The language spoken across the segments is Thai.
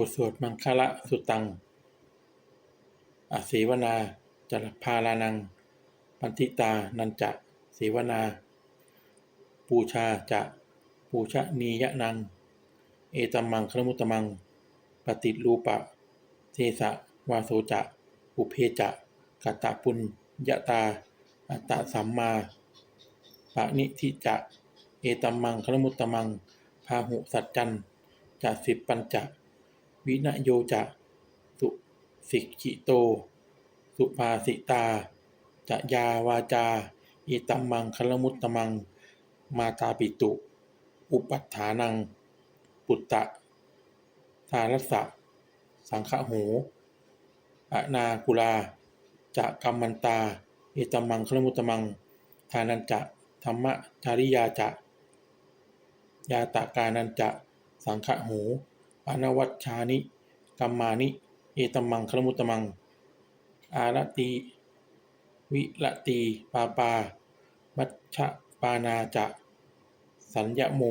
บทสวดมังคละสุตังอเสวนาจรพาลานัง ปันทิตา นันจะเสวนา ปูชาจะปูชนียะนัง เอตัมมังคลมุตมัง ปฏิรูปะเทสะวาโสจะอุเพจะกัตตะปุญญาตา อัตตะสัมมาปะนิทิจะ เอตัมมังคลมุตตมัง พาหุสัจจันจะสิบปัญจะ วินโยจะสุสิกขิโต สุภาสิตา จะยาวาจา อิตัมมังคลมุตตมัง มาตาปิตุ อุปัฏฐานัง ปุตตะสารัสสะสังฆโหอนาคุลา จะกัมมันตาเอตัมมังคลมุตตมัง ทานันจะธรรมจาริยาจะ ยาตากานันจะ สังฆโห อนวัชชานิกัมมานิ เอตัมมังคลมุตตมัง อารติ วิรติปาปา มัชฌปานาจะ สัญญโม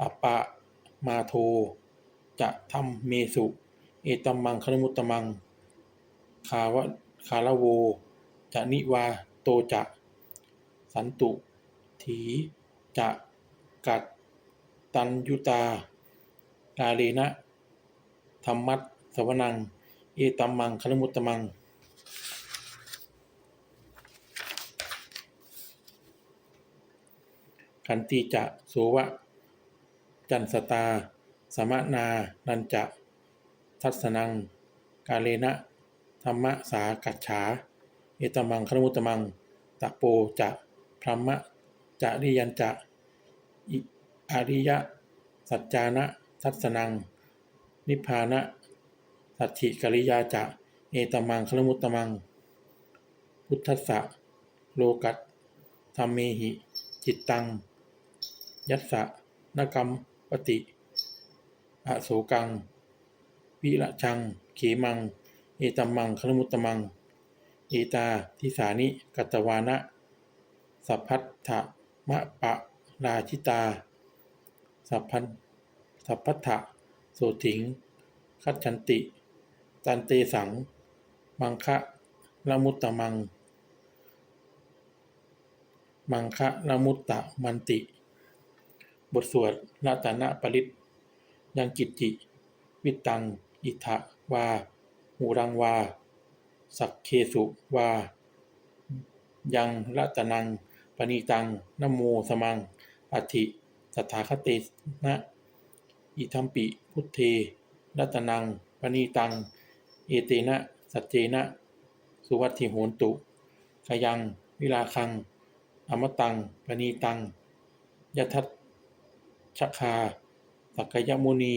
อปะมาโท จะธรรมเมสุ เอตัมมังคลมุตตมัง คาวะคาลโว จะนิวาโตจะ สันตุ ถี จะกัดตัญยุตา กาเลนะธรรมัสสวนังเอตัมมังคลมุตตมัง ขันติจะโสวะ จันสตา สมนา นันจะ ทัศนัง กาเลนะธรรมะสากัจฉาเอตมังครมุตตมัง ตะโปจะพรหมะจะริยันจะ อิอาริยะ สัจจานะ ทัศนัง นิพพานะสัจฉิกริยาจะ เอตมังครมุตตมัง พุทธะโลกัตธรรมเมหิ จิตตัง ยัสสะนกรรมปฏิอโศกัง วิระชัง เขมัง เอตมังคลมุตตมัง เอตาทิสานิกัตตวานะสัพพัทธะมะปะราชิตา สัพพัน สัพพัทธะโสถิง คัจฉันติ ตันเตสัง มังคะละมุตตะมัง มังคะละมุตตะมันติ บทสวดนาตานะปริตยังกิจจิ วิตัง อิทะวา หูรังวา สักเคสุวา ยังรัตนังปณีตังนโมสมังอธิสัทธาคเตนะ อิทัมปิพุทเทรัตนังปณีตัง เอเตนะสัจเจนะ สุวัตถิโหนตุขยัง วิลาคัง อมตังปณีตังยทัตชคาสักยมุนี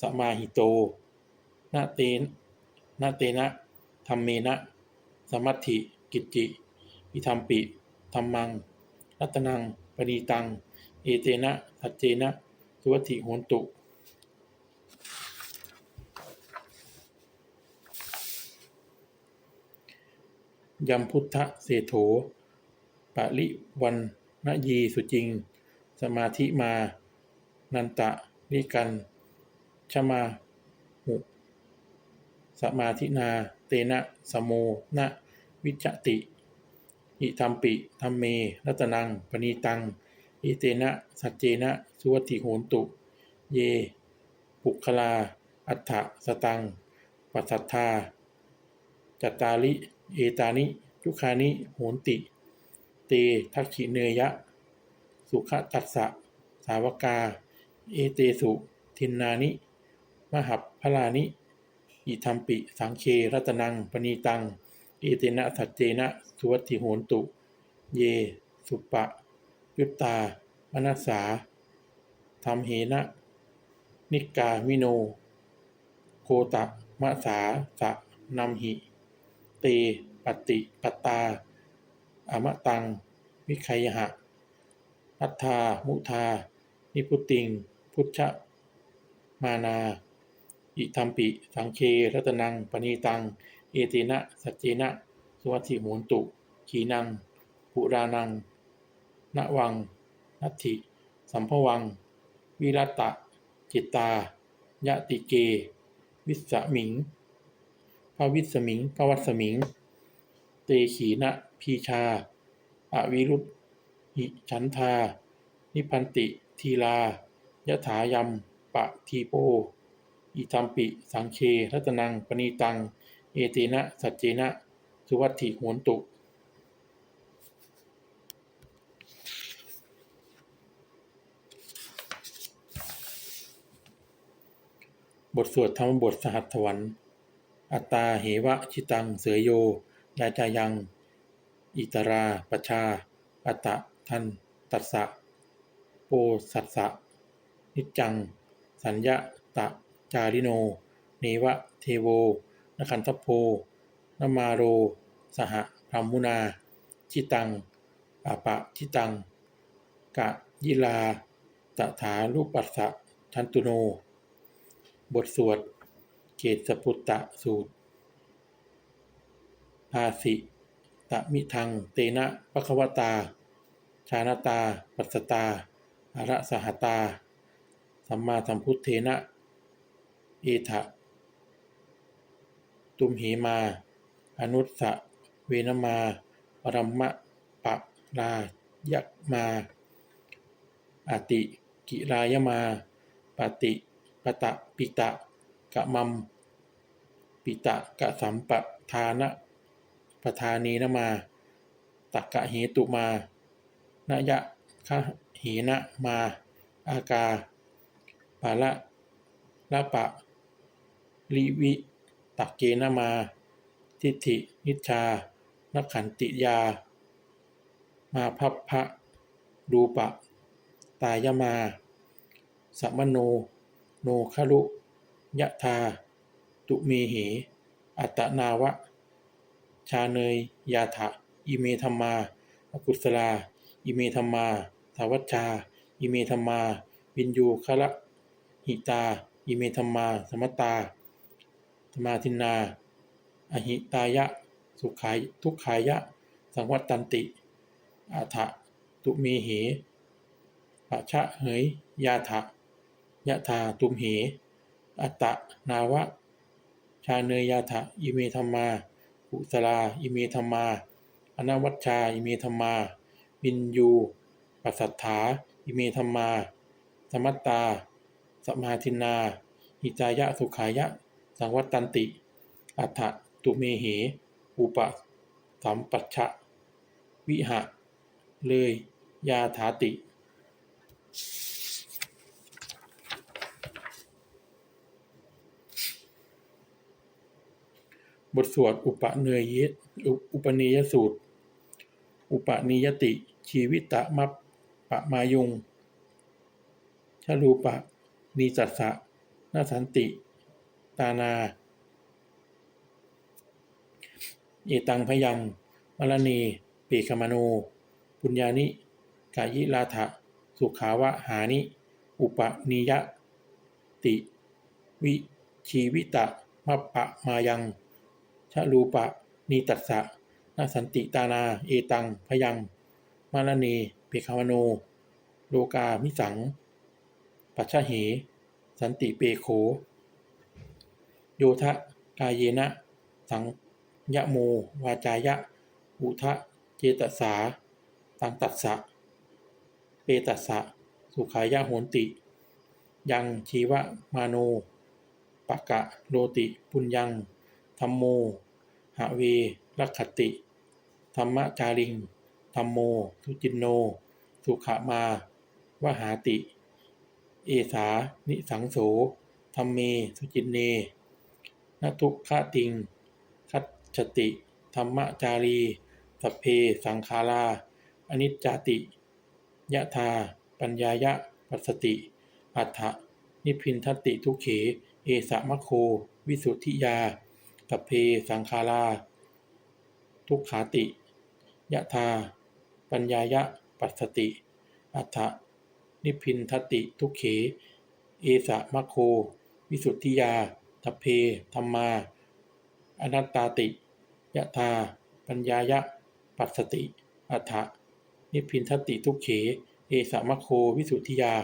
สมาหิโต นาเตนนาเตนะธรรมเมนะ สมัตถิกิจจิ อิทัมปิธรรมัง รัตนังปณีตัง เอเตนะสัจเจนะ สุวัตถิโหนตุยัมพุทธเสโถปะริวันนยีสุจิง สมาธิมา นันตะนิกันชมาหุสมาธินา เตนะสโมนะวิจติ อิทัมปิธัมเมรัตนังปณีตัง อิเตนะ สัจเจนะ สุวติโหนตุ เย ปุคลา อัฏฐสตัง ปัสสัทธา จัตตาลิ เอตานิ ทุคานิ โหนติ เต ทักขิเนยะ สุขตัสสะ สาวกา เอเตสุ ทินนานิ มหัพพลานิ อิทัมปิ สังเครัตนัง ปณีตัง เอเตนะ สัจเจนะ สุวติโหนตุ เย สุปะ ยุตตามนัสสาธรรมเหนะ นิกามิโน โคตะมะสาสะนัมหิ เตปฏิปตา อมตัง วิคยหะอัฏฐามุทานิพุติง พุทธมานา อิทัมปิ สังเครัตนัง ปณีตัง เอเตนะ สัจเจนะสุวัตถิโหนตุ ขีนัง ปุรานัง ณวัง นัตถิ สัมภวัง วิรัตตะ จิตตายะติเก วิสมิงพระวิสมิงพระวัสมิง เตขีนะพีชา อวิรุธหิฉันทา นิพันติ ทีลายะถายัมปะทีโป อิทัมปิ สังเครัตนังปณีตัง เอเตนะ สัจเจนะ สุวัตถิโหนตุ บทสวดธรรมบทสหัสถวัน อัตตาเหวะชิตัง เสือโยยาจายัง อิตราปชา อัตตะทัน ตัสสะ โปสัสสะ นิจัง สัญญะตะ จาริโน เนวะ เทโวนคันทพโพนมาโร สหพรหมุนา ชิตังอาปะชิตัง กะยิลาตถารูปัสสะทันตุโน บทสวด เกตสปุตตะสูตร ภาสิตะมิทัง เตนะปะควตา ชาณตา ปัสตาอาระสหตา สัมมาสัมพุทเทนะ เอทะ ตุมเหมา อนุสสะเวนมา ปรัมมะปะลายักมา อติ กิรายมาปฏิ ปตะปิตะกะมัม ปิตะกะสัมปทานะปทานีนมาตักกะเหตุมานยะคะเหนะมา อากาปาละละปะ ลิวิ ตักเกนมา ทิฏฐินิชานักขันติยา มาพัพพะรูปะ ตายมา สัมโน โนคลุยะธาตุเมเห อัตนาวะ ชาเนยยาถะอิเมธรรมาอกุศลา อิเมธรรมาสาวัชชา อิเมธรรมาวินยูคละหิตา อิเมธรรมา สมตตาสมาทินนา อหิตายะ สุขายทุกขายะ สังวัตตันติ อาถะตุเมเหปะชะเหยยาถะ ยะธาตุมเห อัตตะนาวะ ชาเนยยาถะอิเมธรรมากุสลาอิเมธรรมา อนาวัชชาอิเมธรรมาวินยู ปัสสัทธาอิเมธรรมา สมัตตา สมาทินนา หิจายะสุขายะ สังวัตตันติ อัฏฐตุเมเห อุปสัมปัชชะ วิหะ เลย ยาถาติ บทสวดอุปเนยยอุอุปนิยสูตร อุปนิยติ ชีวิตะมัปปะมายุงชรูปะนีจัสสะนาสันติ ตานา เอตังพยังมรณีปีคมโนปุญญานิกายิลาถะสุขาวะหานิ อุปนิยติ วิชีวิตะมัปปะมายัง ชรูปะ นีตัสสะนาสันติตานา เอตัง พยัง มารณีเปคาวโน โลกามิสัง ปัชชเห สันติเปโข โยทะกายเยนะ สังยะโม วาจายะ อุทะเจตสา ตังตัสสะ เปตัสสะ สุขายะโหนติ ยังชีวะมาโนปะกะโลติ ปุญญัง รรมโม หะเวรักขติ ธรรมจาริง ธรรมโม ทุจินโน สุขมาวหาติ เอสา นิสังโส ธรรมเม สุจินเนนทุกขติง คัจติ ธรรมจารีสัพเพสังขาราอนิจจติ ยะธา ปัญญายะ ปัสติ อัฏฐนิพินทติทุเข เอสะมะโค วิสุทธิยา สัพเพสังขารา ทุกขาติยะธา ปัญญายะปัสสติ อัฏฐนิพพินทติทุกเข เอสะมะโค วิสุทธิยาทัพเพธรรมา อนัตตาติยะธา ปัญญายะปัสสติ อัฏฐนิพพินทติทุกเข เอสะมะโค วิสุทธิยา